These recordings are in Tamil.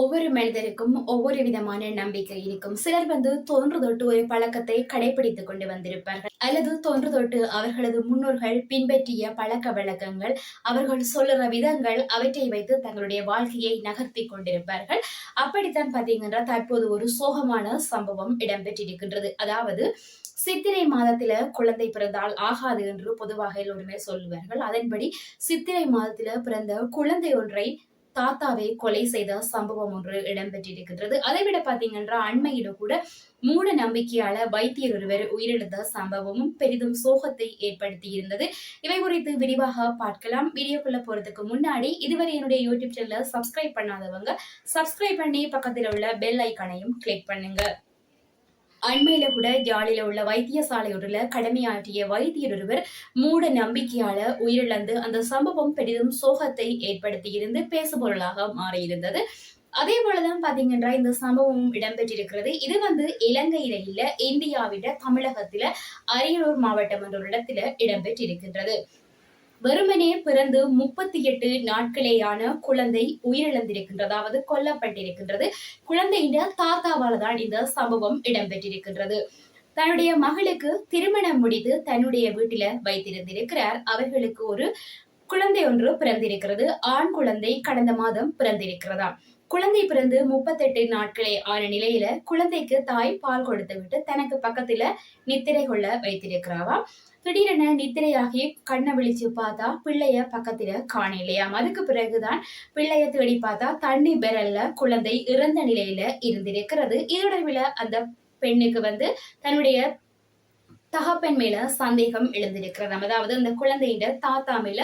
ஒவ்வொரு மனிதருக்கும் ஒவ்வொரு விதமான நம்பிக்கை இருக்கும். சிலர் வந்து தொன்று தொட்டு ஒரு பழக்கத்தை கடைபிடித்துக் கொண்டு வந்திருப்பார்கள். அல்லது தோன்று தொட்டு அவர்களது முன்னோர்கள் பின்பற்றிய பழக்க வழக்கங்கள் அவர்கள் சொல்லுற விதங்கள் அவற்றை வைத்து தங்களுடைய வாழ்க்கையை நகர்த்தி கொண்டிருப்பார்கள். அப்படித்தான் பாத்தீங்கன்னா தற்போது ஒரு சோகமான சம்பவம் இடம்பெற்றிருக்கின்றது. அதாவது சித்திரை மாதத்தில குழந்தை பிறந்தால் ஆகாது என்று பொதுவாக எல்லோருமே சொல்லுவார்கள். அதன்படி சித்திரை மாதத்துல பிறந்த குழந்தை ஒன்றை தாத்தாவை கொலை செய்த சம்பவம் ஒன்று இடம்பெற்றிருக்கின்றது. அதை விட பாத்தீங்கன்னா அண்மையில கூட மூட நம்பிக்கையால வைத்தியர் ஒருவர் உயிரிழந்த சம்பவமும் பெரிதும் சோகத்தை ஏற்படுத்தி இருந்தது இவை குறித்து விரிவாக பார்க்கலாம். வீடியோக்குள்ள போறதுக்கு முன்னாடி இதுவரை என்னுடைய யூடியூப் சேனலை சப்ஸ்கிரைப் பண்ணாதவங்க சப்ஸ்கிரைப் பண்ணி பக்கத்தில் உள்ள பெல் ஐக்கானையும் கிளிக் பண்ணுங்க. அண்மையில கூட ஜாலியில உள்ள வைத்தியசாலை ஒன்றில் கடமையாற்றிய வைத்தியர் ஒருவர் மூட நம்பிக்கையால உயிரிழந்து அந்த சம்பவம் பெரிதும் சோகத்தை ஏற்படுத்தி இருந்து பேசுபொருளாக மாறியிருந்தது. அதே போலதான் பாத்தீங்கன்னா இந்த சம்பவம் இடம்பெற்றிருக்கிறது. இது வந்து இலங்கையில இல்ல இந்தியாவிட தமிழகத்துல அரியலூர் மாவட்டம் என்ற ஒரு இடத்துல இடம்பெற்றிருக்கின்றது. வெறுமனே பிறந்து முப்பத்தி எட்டு நாட்களேயான குழந்தை உயிரிழந்திருக்கின்றது அதாவது கொல்லப்பட்டிருக்கின்றது. குழந்தையின் தாத்தாவால் தான் இந்த சம்பவம் இடம்பெற்றிருக்கின்றது. தன்னுடைய மகளுக்கு திருமணம் முடித்து தன்னுடைய வீட்டில வைத்திருந்திருக்கிறார். அவர்களுக்கு ஒரு குழந்தை ஒன்று பிறந்திருக்கிறது. ஆண் குழந்தை கடந்த மாதம் பிறந்திருக்கிறதா குழந்தை பிறந்து முப்பத்தெட்டு நாட்களே ஆன நிலையில குழந்தைக்கு தாய் பால் கொடுத்து விட்டு தனக்கு பக்கத்துல நித்திரை கொள்ள வைத்திருக்கிறாவா? திடீரென நித்திரையாகி கண்ணை விழிச்சு பார்த்தா பிள்ளைய பக்கத்துல காணலையாம் அதுக்கு பிறகுதான் பிள்ளைய தேடி பார்த்தா தண்ணி பெறல்ல குழந்தை இறந்த நிலையில இருந்திருக்கிறது. இதோட விழ அந்த பெண்ணுக்கு வந்து தன்னுடைய தகப்பன் மேல சந்தேகம் எழுந்திருக்கிறதாம். அதாவது அந்த குழந்தையிட தாத்தா மேல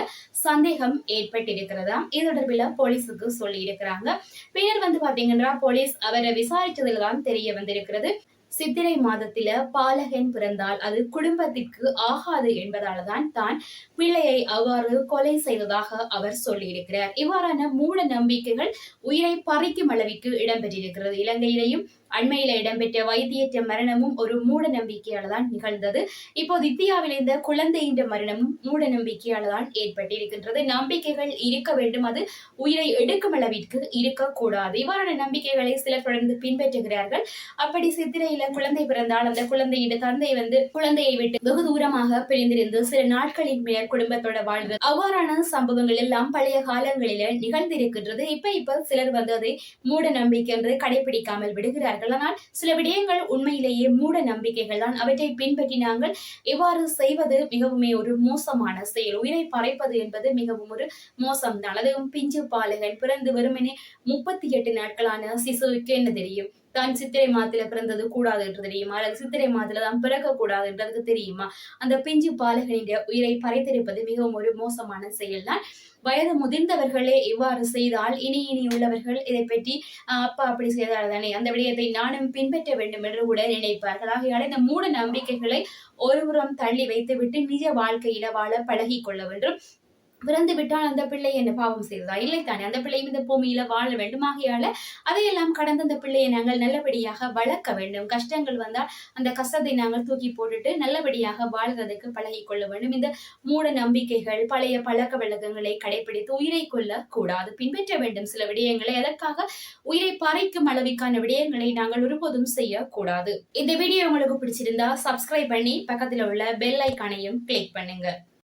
சந்தேகம் ஏற்பட்டிருக்கிறதாம். இது தொடர்பில் போலீஸுக்கு சொல்லி இருக்கிறாங்க பின்னர் வந்து பாத்தீங்கன்னா போலீஸ் அவரை விசாரிச்சதுல தான் தெரிய வந்திருக்கிறது. சித்திரை மாதத்தில பாலகன் பிறந்தால் அது குடும்பத்திற்கு ஆகாது என்பதால்தான் தான் பிள்ளையை அவ்வாறு கொலை செய்ததாக அவர் சொல்லியிருக்கிறார். இவ்வாறான மூட நம்பிக்கைகள் உயிரை பறிக்கும் அளவிற்கு இடம்பெற்றிருக்கிறது. இலங்கையிலையும் அண்மையில இடம்பெற்ற வைத்தியற்ற மரணமும் ஒரு மூட நம்பிக்கையால தான் நிகழ்ந்தது. இப்போது இந்தியாவில் இந்த குழந்தையின் மரணமும் மூட நம்பிக்கையால தான் ஏற்பட்டிருக்கின்றது. நம்பிக்கைகள் இருக்க வேண்டும். அது உயிரை எடுக்கும் அளவிற்கு இருக்கக்கூடாது. இவ்வாறான நம்பிக்கைகளை சிலர் தொடர்ந்து பின்பற்றுகிறார்கள். அப்படி சித்திரையில குழந்தை பிறந்தால் அந்த குழந்தையிட தந்தை வந்து குழந்தையை விட்டு வெகு தூரமாக பிரிந்திருந்து சில நாட்களின் மேல் குடும்பத்தோட வாழ்வு அவ்வாறான சம்பவங்கள் எல்லாம் பழைய காலங்களில நிகழ்ந்திருக்கின்றது. இப்ப இப்ப சிலர் வந்து அதை மூட நம்பிக்கை என்று கடைபிடிக்காமல் விடுகிறார்கள். ஆனால் சில விடயங்கள் உண்மையிலேயே மூட நம்பிக்கைகள் தான். அவற்றை பின்பற்றி நாங்கள் இவ்வாறு செய்வது மிகவுமே ஒரு மோசமான செயல். உயிரை பறைப்பது என்பது மிகவும் ஒரு மோசம் தான் அதுவும் பிஞ்சு பாலகன் பிறந்து வெறுமனே முப்பத்தி எட்டு நாட்களான சிசுவுக்கு என்ன தெரியும்? தான் சித்திரை மாதத்துல பிறந்தது கூடாது என்று தெரியுமா? அல்லது சித்திரை மாதத்துல தான் பிறக்க கூடாது என்றதுக்கு தெரியுமா? அந்த பிஞ்சு பாலகனின் உயிரை பறைத்தெடுப்பது மிகவும் ஒரு மோசமான செயல் தான் வயது முதிர்ந்தவர்களே இவ்வாறு செய்தால் இனி இனி உள்ளவர்கள் இதை பற்றி அப்பா அப்படி செய்தால் தானே அந்த விடயத்தை நானும் பின்பற்ற வேண்டும் என்று கூட நினைப்பார்கள். ஆகையால் இந்த மூட நம்பிக்கைகளை ஒருபுறம் தள்ளி வைத்துவிட்டு நிஜ வாழ்க்கையில வாழ பழகி கொள்ள வேண்டும். பிறந்து விட்டால் அந்த பிள்ளை என்ன பாவம் செய்ததா இல்லை தானே. அந்த பிள்ளையும் இந்த பூமியில வாழ வேண்டும். ஆகையால அதையெல்லாம் கடந்த அந்த பிள்ளையை நாங்கள் நல்லபடியாக வளர்க்க வேண்டும். கஷ்டங்கள் வந்தால் அந்த கஷ்டத்தை நாங்கள் தூக்கி போட்டுட்டு நல்லபடியாக வாழ்றதுக்கு பழகி கொள்ள வேண்டும். இந்த மூட நம்பிக்கைகள் பழைய பழக்க வழக்கங்களை கடைபிடித்து உயிரை கொள்ள கூடாது பின்பற்ற வேண்டும் சில விடயங்களை. அதற்காக உயிரை பறைக்கும் அளவிற்கான விடயங்களை நாங்கள் ஒருபோதும் செய்யக்கூடாது. இந்த வீடியோ உங்களுக்கு பிடிச்சிருந்தா சப்ஸ்கிரைப் பண்ணி பக்கத்தில் உள்ள பெல் ஐக்கானையும் கிளிக் பண்ணுங்க.